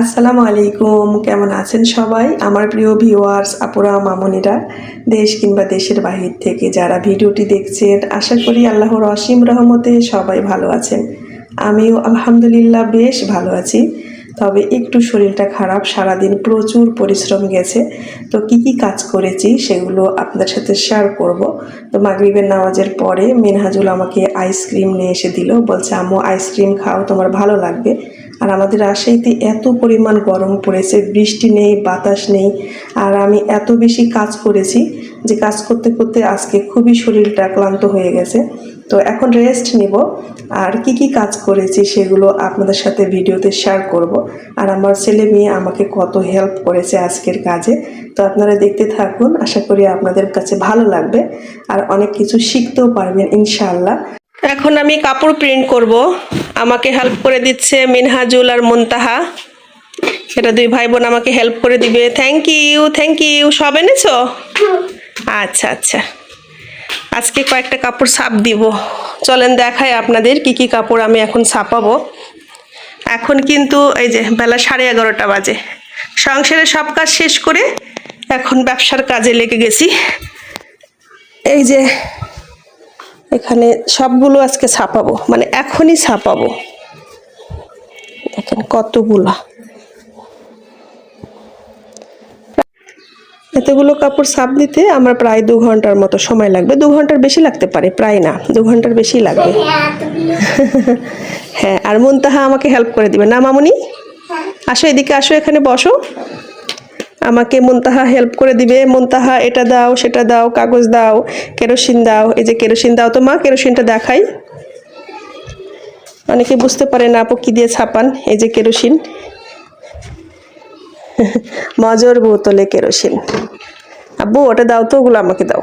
আসসালামু আলাইকুম, কেমন আছেন সবাই? আমার প্রিয় ভিউয়ার্স আপুরা, মামনিরা, দেশ কিংবা দেশের বাহির থেকে যারা ভিডিওটি দেখছেন, আশা করি আল্লাহর অসীম রহমতে সবাই ভালো আছেন। আমিও আলহামদুলিল্লাহ বেশ ভালো আছি। তবে একটু শরীরটা খারাপ, সারাদিন প্রচুর পরিশ্রম গেছে। তো কি কি কাজ করেছি সেগুলো আপনাদের সাথে শেয়ার করব। তো মাগরিবের নামাজের পরে মিনহাজুল আমাকে আইসক্রিম নিয়ে এসে দিল। বলছে, আম্মু আইসক্রিম খাও, তোমার ভালো লাগবে। আর আমাদের রাজশাহীতে এত পরিমাণ গরম পড়েছে, বৃষ্টি নেই, বাতাস নেই, আর আমি এত বেশি কাজ করেছি যে কাজ করতে করতে আজকে খুবই শরীরটা ক্লান্ত হয়ে গেছে। তো এখন রেস্ট নিব। আর কি কি কাজ করেছি সেগুলো আপনাদের সাথে ভিডিওতে শেয়ার করব। আর আমার ছেলে মেয়ে আমাকে কত হেল্প করেছে আজকের কাজে। তো আপনারা দেখতে থাকুন আশা করি আপনাদের কাছে ভালো লাগবে। আর অনেক কিছু শিখতেও পারবেন ইনশাল্লাহ এখন আমি কাপড় প্রিন্ট করব। আমাকে হেল্প করে দিচ্ছে মিনহাজুল আর মুনতাহা। এটা দুই ভাই বোন আমাকে হেল্প করে দিবে। থ্যাংক ইউ থ্যাংক ইউ সব এনেছো? আচ্ছা আচ্ছা। আজকে কয়েকটা কাপড় ছাপ দিব। চলেন দেখাই আপনাদের কি কি কাপড় আমি এখন ছাপাবো। এখন কিন্তু এই যে বেলা সাড়ে এগারোটা বাজে। সংসারে সব কাজ শেষ করে এখন ব্যবসার কাজে লেগে গেছি। এই যে এখানে সবগুলো আজকে ছাপাবো মানে এখনই ছাপাবো। দেখেন কতগুলো। এতগুলো কাপড় সাপ দিতে আমার প্রায় দু ঘণ্টার মতো সময় লাগবে। দু ঘণ্টার বেশি লাগতে পারে, প্রায় না, দু ঘণ্টার বেশি লাগবে। হ্যাঁ আর মুনতাহা আমাকে হেল্প করে দিবে। না, মামুনি? আসো এদিকে, আসো এখানে, বসো। আমাকে মুনতাহা হেল্প করে দিবে। মুনতাহা, এটা দাও, সেটা দাও, কাগজ দাও, কেরোসিন দাও। এই যে কেরোসিন দাও তো মা, কেরোসিনটা দেখাই। অনেকে বুঝতে পারে না আপু কি দিয়ে ছাপান, এই যে কেরোসিন। মজর বোতলে কেরোসিন। আব্বু, ওটা দাও তো, ওগুলো আমাকে দাও।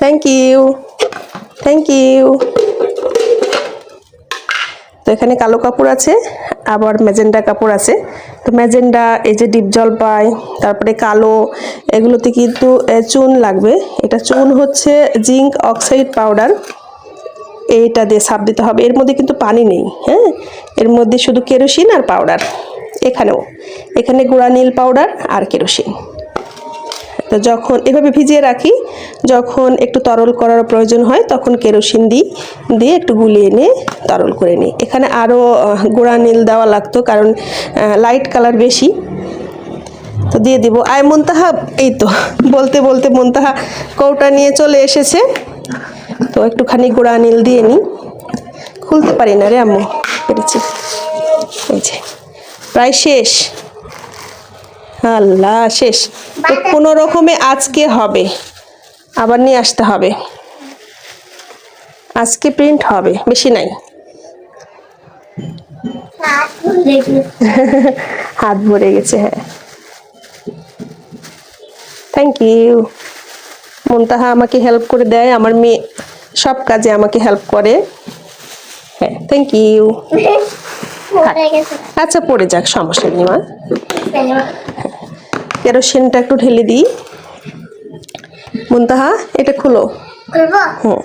থ্যাংক ইউ থ্যাংক ইউ তো এখানে কালো কাপড় আছে, আবার ম্যাজেন্ডা কাপড় আছে। তো ম্যাজেন্ডা এই যে ডিপ জলপাই তারপরে কালো, এগুলোতে কিন্তু চুন লাগবে। এটা চুন হচ্ছে জিঙ্ক অক্সাইড পাউডার। এইটা দিয়ে সাপ দিতে হবে। এর মধ্যে কিন্তু পানি নেই হ্যাঁ? এর মধ্যে শুধু কেরোসিন আর পাউডার। এখানেও। এখানে গুঁড়া নীল পাউডার আর কেরোসিন। তো যখন এভাবে ভিজিয়ে রাখি, যখন একটু তরল করার প্রয়োজন হয়, তখন কেরোসিন দিই, দিয়ে একটু গুলিয়ে নিয়ে তরল করে নিই। এখানে আরও গুঁড়া নীল দেওয়া লাগতো কারণ লাইট কালার বেশি। তো দিয়ে দিব। আয় মুনতাহা, এই তো, বলতে বলতে মুনতাহা কৌটা নিয়ে চলে এসেছে। তো একটুখানি গুঁড়া নীল দিয়ে নিই। খুলতে পারি না রে আম্মু, পেরেছি। এই যে। প্রায় শেষ। আল্লাহ শেষ। তো কোনো রকমে আজকে হবে। আবার নিয়ে আসতে হবে। আজকে প্রিন্ট হবে। বেশি নাই। হাত ভরে গেছে। হ্যাঁ। থ্যাংক ইউ মুনতাহা আমাকে হেল্প করে দেয়। আমার মেয়ে সব কাজে আমাকে হেল্প করে। হ্যাঁ থ্যাংক ইউ আচ্ছা পড়ে যাক সমস্যা নেই মা। কেরোসিনটা একটু ঢেলে দিই। মুনতাহা এটা খুলো। হুম।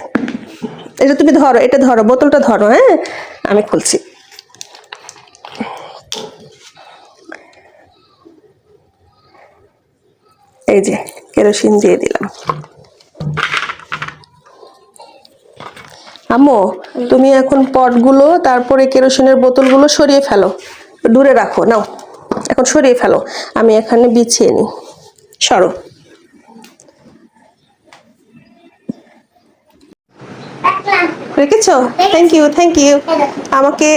এটা তুমি ধরো এটা ধরো বোতলটা ধরো হ্যাঁ? আমি খুলছি। এই যে কেরোসিন দিয়ে দিলাম। আম্মু, তুমি এখন পটগুলো, তারপরে কেরোসিনের বোতলগুলো সরিয়ে ফেলো। দূরে রাখো, নাও। এখন সরিয়ে ফেলো। আমি এখানে বিছিয়ে নিই। সরো। রেখেছো? থ্যাংক ইউ থ্যাংক ইউ আমাকে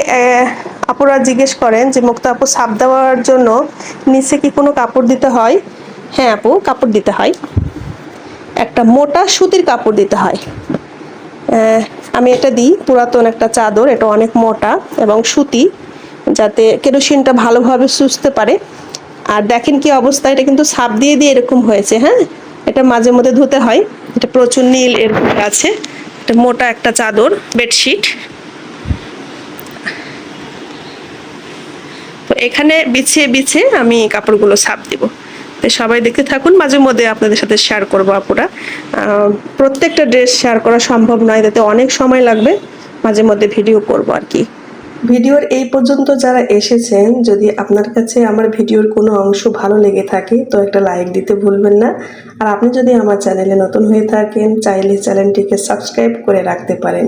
আপুরা জিজ্ঞেস করেন যে, মুক্তা আপু, সাপ দেওয়ার জন্য নিচে কি কোনো কাপড় দিতে হয়? হ্যাঁ আপু, কাপড় দিতে হয়। একটা মোটা সুতির কাপড় দিতে হয়। আমি এটা দিই, পুরাতন একটা চাদর, এটা অনেক মোটা এবং সুতি, যাতে কেরোসিনটা ভালোভাবে সুস্থতে পারে। আর দেখেন কি অবস্থা, এটা কিন্তু সাপ দিয়ে দিয়ে এরকম হয়েছে হ্যাঁ? এটা মাঝে মধ্যে ধুতে হয়, এটা প্রচুর নীল এরকম আছে। এটা মোটা একটা চাদর, বেডশিট। তো এখানে বিছিয়ে বিছিয়ে আমি কাপড়গুলো সাপ দিব। সবাই দেখতে থাকুন। মাঝে মধ্যে আপনাদের সাথে শেয়ার করব আপুরা। প্রত্যেকটা ড্রেস শেয়ার করা সম্ভব নয় তাতে অনেক সময় লাগবে। মাঝে মধ্যে ভিডিও করব আর কি। ভিডিওর এই পর্যন্ত যারা এসেছেন, যদি আপনার কাছে আমার ভিডিওর কোনো অংশ ভালো লেগে থাকে, তো একটা লাইক দিতে ভুলবেন না। আর আপনি যদি আমার চ্যানেলে নতুন হয়ে থাকেন, চাইলে চ্যানেলটিকে সাবস্ক্রাইব করে রাখতে পারেন।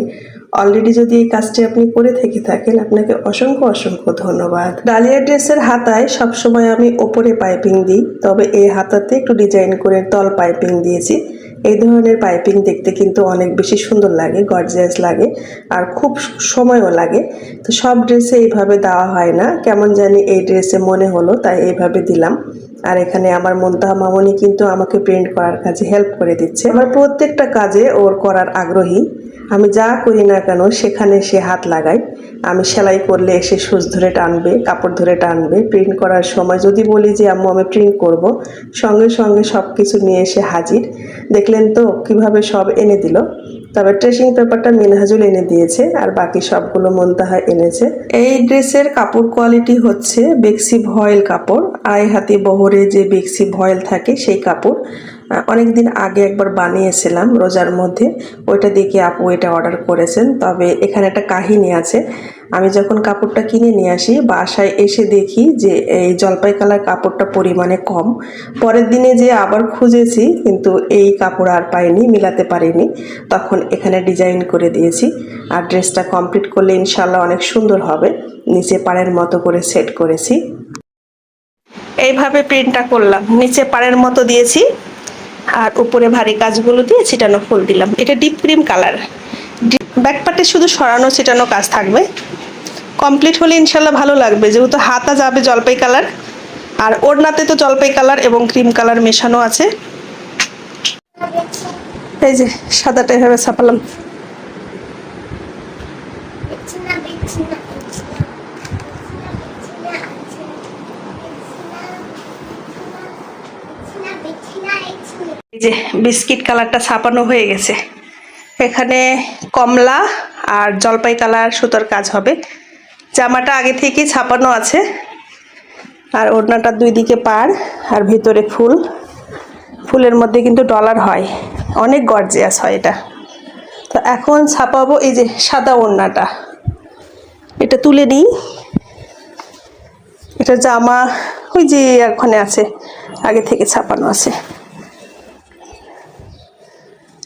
অলরেডি যদি এই কাজটি আপনি করে থেকে থাকেন, আপনাকে অসংখ্য অসংখ্য ধন্যবাদ। ডালিয়া ড্রেসের হাতায় সবসময় আমি ওপরে পাইপিং দিই, তবে এই হাতাতে একটু ডিজাইন করে তল পাইপিং দিয়েছি। এই ধরনের পাইপিং দেখতে কিন্তু অনেক বেশি সুন্দর লাগে, গর্জিয়াস লাগে, আর খুব সময়ও লাগে। তো সব ড্রেসে এইভাবে দেওয়া হয় না, কেমন জানি এই ড্রেসে মনে হলো, তাই এইভাবে দিলাম। আর এখানে আমার মন্তাহা মামনি কিন্তু আমাকে প্রিন্ট করার কাজে হেল্প করে দিচ্ছে। আমার প্রত্যেকটা কাজে ওর করার আগ্রহী। আমি যা করি না কেন, সেখানে সে হাত লাগায়। আমি সেলাই করলে এসে সুচ ধরে টানবে, কাপড় ধরে টানবে। প্রিন্ট করার সময় যদি বলি যে, আম্মু, আমি প্রিন্ট করব। সঙ্গে সঙ্গে সব কিছু নিয়ে এসে হাজির। দেখলেন তো, কীভাবে সব এনে দিল। তবে ট্রেসিং পেপারটা মিনহাজুল এনে দিয়েছে, আর বাকি সবগুলো মন্তাহা এনেছে। এই ড্রেসের কাপড় কোয়ালিটি হচ্ছে বেক্সি ভয়েল কাপড়। আয় হাতে বহরে যে বেক্সি ভয়েল থাকে, সেই কাপড়। অনেক দিন আগে একবার বানিয়েছিলাম রোজার মধ্যে। ওইটা দেখে আপু এটা অর্ডার করেছেন? তবে এখানে একটা কাহিনী আছে। আমি যখন কাপড়টা কিনে নিয়ে আসি, বাসায় এসে দেখি যে এই জলপাই কালার কাপড়টা পরিমাণে কম। পরের দিনে যে আবার খুঁজেছি, কিন্তু এই কাপড় আর পাইনি, মিলাতে পারিনি। তখন এখানে ডিজাইন করে দিয়েছি। আর ড্রেসটা কমপ্লিট করলে ইনশাল্লাহ অনেক সুন্দর হবে। নিচে পাড়ের মতো করে সেট করেছি। এইভাবে প্রিন্টটা করলাম। নিচে পাড়ের মতো দিয়েছি। আর উপরে ভারী কাজগুলো দিয়ে ছিটানো ফুল দিলাম। এটা ডিপ ক্রিম কালার ব্যাকপার্টে শুধু সরানো, ছিটানো কাজ থাকবে। কমপ্লিট হলে ইনশাল্লাহ ভালো লাগবে। যেহেতু হাতা যাবে জলপাই কালার আর ওড়নাতে তো জলপাই কালার এবং ক্রিম কালার মেশানো আছে। এই যে, সাদাটা এভাবে ছাপালাম। এই যে বিস্কিট কালারটা ছাপানো হয়ে গেছে। এখানে কমলা আর জলপাই কালার সুতোর কাজ হবে। জামাটা আগে থেকেই ছাপানো আছে। আর ওড়নাটার দুই দিকে পার আর ভিতরে ফুল। ফুলের মধ্যে কিন্তু ডলার হয়। অনেক গর্জিয়াস হয় এটা। তো এখন ছাপাবো এই যে সাদা ওড়নাটা। এটা তুলে নিই। এটা জামা ওই যে ওখানে আছে, আগে থেকে ছাপানো আছে।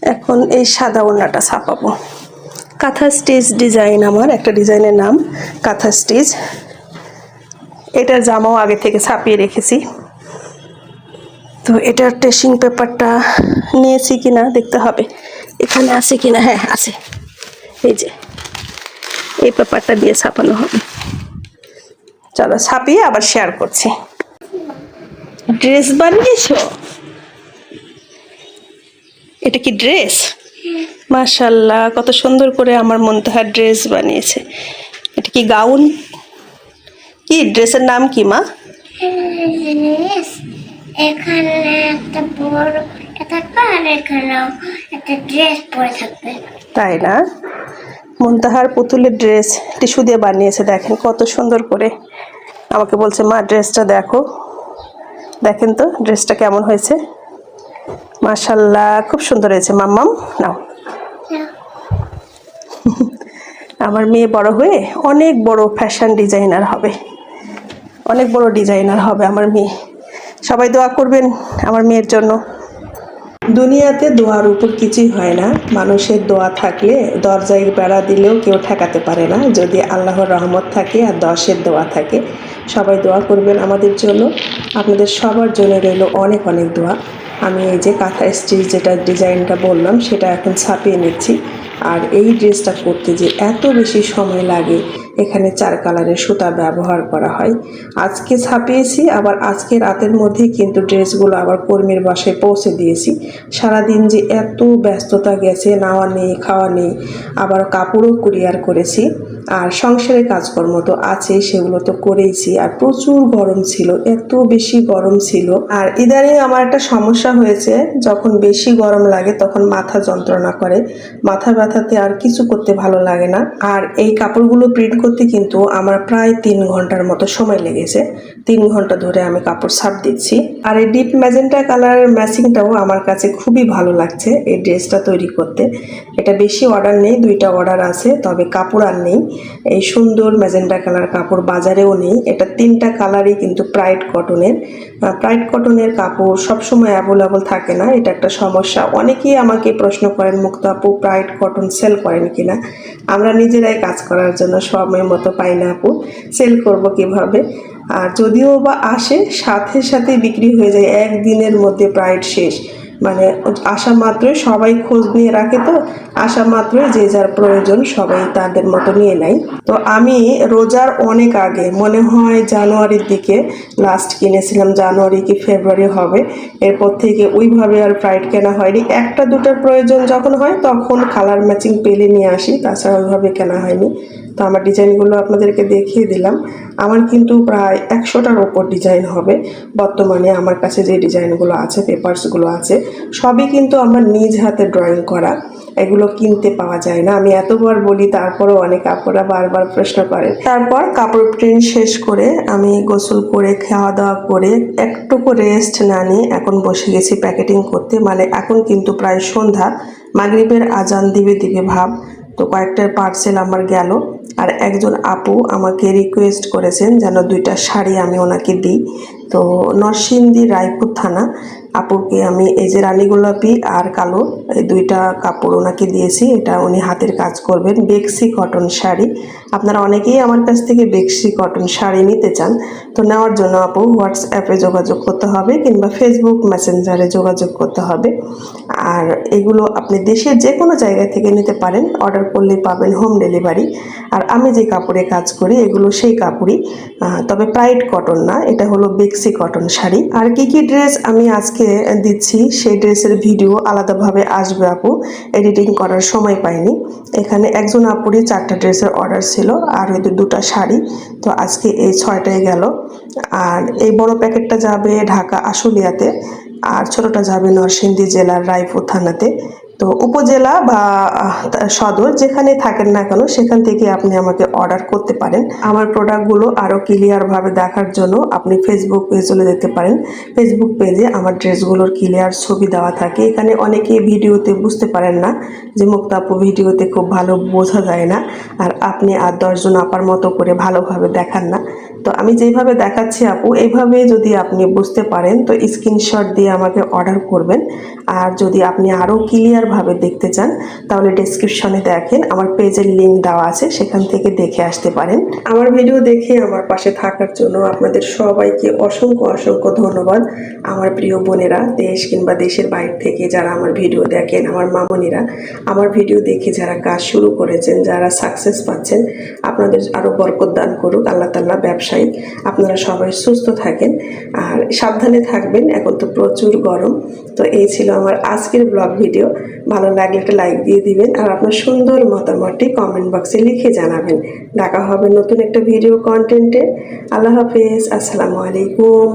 এখন এই সাদা ওড়নাটা ছাপাবো। কাঁথা স্টিচ ডিজাইন আমার, একটা ডিজাইনের নাম কাঁথা স্টিচ। এটার জামাও আগে থেকে ছাপিয়ে রেখেছি। তো এটার ট্রেসিং পেপারটা নিয়েছি কিনা দেখতে হবে। এখানে আছে কিনা? হ্যাঁ আছে। এই যে, এই পেপারটা দিয়ে ছাপানো হবে। চলো, ছাপিয়ে আবার শেয়ার করছি। ড্রেস বানিয়েছো? এটা কি ড্রেস? মাশাল্লাহ কত সুন্দর করে আমার মন্তাহার ড্রেস বানিয়েছে। এটা কি গাউন? কি, ড্রেসের নাম কি মা? তাই না? মন্তাহার পুতুলের ড্রেস টিস্যু দিয়ে বানিয়েছে, দেখেন কত সুন্দর করে। আমাকে বলছে, মা, ড্রেসটা দেখো। দেখেন তো, ড্রেসটা কেমন হয়েছে? মাশাল্লাহ, খুব সুন্দর হয়েছে। মাম্মাম, নাও। আমার মেয়ে বড় হয়ে অনেক বড় ফ্যাশন ডিজাইনার হবে। অনেক বড় ডিজাইনার হবে আমার মেয়ে। সবাই দোয়া করবেন আমার মেয়ের জন্য। দুনিয়াতে দোয়ার উপর কিছুই হয় না। মানুষের দোয়া থাকলে দরজায় বেড়া দিলেও কেউ ঠেকাতে পারে না। যদি আল্লাহর রহমত থাকে আর দশের দোয়া থাকে সবাই দোয়া করবেন আমাদের জন্য। আপনাদের সবার জন্য রইল অনেক অনেক দোয়া। আমি এই যে কাঁথা স্টিচ যেটা ডিজাইনটা বললাম, সেটা এখন ছাপিয়ে নিচ্ছি। আর এই ড্রেসটা করতে যে এত বেশি সময় লাগে, এখানে চার কালারের সুতা ব্যবহার করা হয়। আজকে ছাপিয়েছি, আবার আজকে রাতের মধ্যেই কিন্তু ড্রেসগুলো আবার কর্মীর বাসায় পৌঁছে দিয়েছি। সারাদিন যে এত ব্যস্ততা গেছে, নাওয়া নেই, খাওয়া নেই, আবার কাপড়ও কুরিয়ার করেছি। আর সংসারের কাজকর্ম তো আছে, সেগুলো তো করেইছি। আর প্রচুর গরম ছিল, এত বেশি গরম ছিল। আর ইদানিং আমার একটা সমস্যা হয়েছে, যখন বেশি গরম লাগে তখন মাথা যন্ত্রণা করে। মাথা ব্যথাতে আর কিছু করতে ভালো লাগে না। আর এই কাপড়গুলো প্রিন্ট করতে কিন্তু আমার প্রায় তিন ঘণ্টার মতো সময় লেগেছে। তিন ঘণ্টা ধরে আমি কাপড় ছাপ দিচ্ছি। আর এই ডিপ ম্যাজেন্টা কালারের ম্যাচিংটাও আমার কাছে খুবই ভালো লাগছে, এই ড্রেসটা তৈরি করতে। এটা বেশি অর্ডার নেই, দুইটা অর্ডার আছে, তবে কাপড় আর নেই। এই সুন্দর ম্যাজেন্ডা কালার কাপড় বাজারেও নেই। এটা তিনটা কালারই কিন্তু প্রাইড কটনের প্রাইড কটনের কাপড় সবসময় অ্যাভেলেবল থাকে না। এটা একটা সমস্যা। অনেকেই আমাকে প্রশ্ন করেন, মুক্ত আপু প্রাইড কটন সেল করেন কিনা আমরা নিজেরাই কাজ করার জন্য সময় মতো পাই না আপু। সেল করব কীভাবে? আর যদিও বা আসে, সাথে সাথে বিক্রি হয়ে যায়। একদিনের মধ্যে প্রাইড শেষ। মানে আসা মাত্রই সবাই খোঁজ নিয়ে রাখে তো। আসা মাত্রই যে যার প্রয়োজন সবাই তাদের মতো নিয়ে নেয়। তো আমি রোজার অনেক আগে, মনে হয় জানুয়ারির দিকে লাস্ট কিনেছিলাম, জানুয়ারি কি ফেব্রুয়ারি হবে। এরপর থেকে ওইভাবে আর ফ্রাইড কেনা হয়নি। একটা দুটার প্রয়োজন যখন হয় তখন কালার ম্যাচিং পেলে নিয়ে আসি, তাছাড়া ওইভাবে কেনা হয়নি। তো আমার ডিজাইনগুলো আপনাদেরকে দেখিয়ে দিলাম। আমার কিন্তু প্রায় একশোটার ওপর ডিজাইন হবে। বর্তমানে আমার কাছে যে ডিজাইনগুলো আছে, পেপারসগুলো আছে, সবই কিন্তু আমার নিজ হাতে ড্রয়িং করা। এগুলো কিনতে পাওয়া যায় না। আমি এতবার বলি, তারপরও অনেক আপুরা বারবার প্রশ্ন করে। তারপর কাপড় প্রিন্ট শেষ করে আমি গোসল করে খাওয়া দাওয়া করে একটুকু রেস্ট না নিয়ে এখন বসে গেছি প্যাকেটিং করতে। মানে এখন কিন্তু প্রায় সন্ধ্যা। মাগরিবের আজান দিবে দিবে ভাব। তো কয়েকটা পার্সেল আমার গেল, আর একজন আপু আমাকে রিকোয়েস্ট করেছেন যেন দুইটা শাড়ি আমি ওনাকে দিই। তো নরসিংদী রায়পুর থানা আপুকে আমি এই যে রানী গোলাপি আর কালো, এই দুইটা কাপড় ওনাকে দিয়েছি, এটা উনি হাতের কাজ করবেন। বেক্সি কটন শাড়ি। আপনারা অনেকেই আমার কাছ থেকে বেক্সি কটন শাড়ি নিতে চান, তো নেওয়ার জন্য আপু হোয়াটসঅ্যাপে যোগাযোগ করতে হবে কিংবা ফেসবুক মেসেঞ্জারে যোগাযোগ করতে হবে। আর এগুলো আপনি দেশের যে কোনো জায়গা থেকে নিতে পারেন, অর্ডার করলেই পাবেন হোম ডেলিভারি। আর আমি যে কাপড়ে কাজ করি, এগুলো সেই কাপড়ই। তবে প্রাইড কটন না, এটা হলো বেক্সি কটন শাড়ি। আর কি কি ড্রেস আমি আজকে দিচ্ছি, সেই ড্রেসের ভিডিও আলাদাভাবে আসবে আপু। এডিটিং করার সময় পাইনি। এখানে একজন আপুরই চারটা ড্রেসের অর্ডার ছিল আর ওই দুটো শাড়ি। তো আজকে এই ছয়টাই গেল। আর এই বড় প্যাকেটটা যাবে ঢাকা আশুলিয়াতে, আর ছোটোটা যাবে নরসিংদী জেলার রায়পুর থানাতে। তো উপজেলা বা সদর যেখানে থাকেন না কেন, সেখান থেকে আপনি আমাকে অর্ডার করতে পারেন। আমার প্রোডাক্টগুলো আরও ক্লিয়ারভাবে দেখার জন্য আপনি ফেসবুক পেজ চলে যেতে পারেন। ফেসবুক পেজে আমার ড্রেসগুলোর ক্লিয়ার ছবি দেওয়া থাকে। এখানে অনেকে ভিডিওতে বুঝতে পারেন না যে মুক্তাপু ভিডিওতে খুব ভালো বোঝা যায় না। আর আপনি আর দশজন আপার মতো করে ভালোভাবে দেখান না। তো আমি যেভাবে দেখাচ্ছি আপু এইভাবে যদি আপনি বুঝতে পারেন, তো স্ক্রিনশট দিয়ে আমাকে অর্ডার করবেন। আর যদি আপনি আরও ক্লিয়ারভাবে দেখতে চান, তাহলে ডেসক্রিপশনে দেখেন, আমার পেজের লিঙ্ক দেওয়া আছে, সেখান থেকে দেখে আসতে পারেন। আমার ভিডিও দেখে আমার পাশে থাকার জন্য আপনাদের সবাইকে অসংখ্য অসংখ্য ধন্যবাদ। আমার প্রিয় বোনেরা, দেশ কিংবা দেশের বাইরে থেকে যারা আমার ভিডিও দেখেন, আমার মামনিরা, আমার ভিডিও দেখে যারা কাজ শুরু করেছেন, যারা সাকসেস পাচ্ছেন, আপনাদের আরও বরকত দান করুক। আল্লাহ তাল্লাহ ব্যবসায়ী আপনারা সবাই সুস্থ থাকেন আর সাবধানে থাকবেন, এখন তো প্রচুর গরম। তো এই ছিল আমার আজকের ব্লগ ভিডিও ভালো লাগলে একটা লাইক দিয়ে দিবেন আর আপনার সুন্দর মতামতটি কমেন্ট বক্সে লিখে জানাবেন। দেখা হবে নতুন একটা ভিডিও কন্টেন্টে আল্লাহ হাফেজ, আসসালামু আলাইকুম।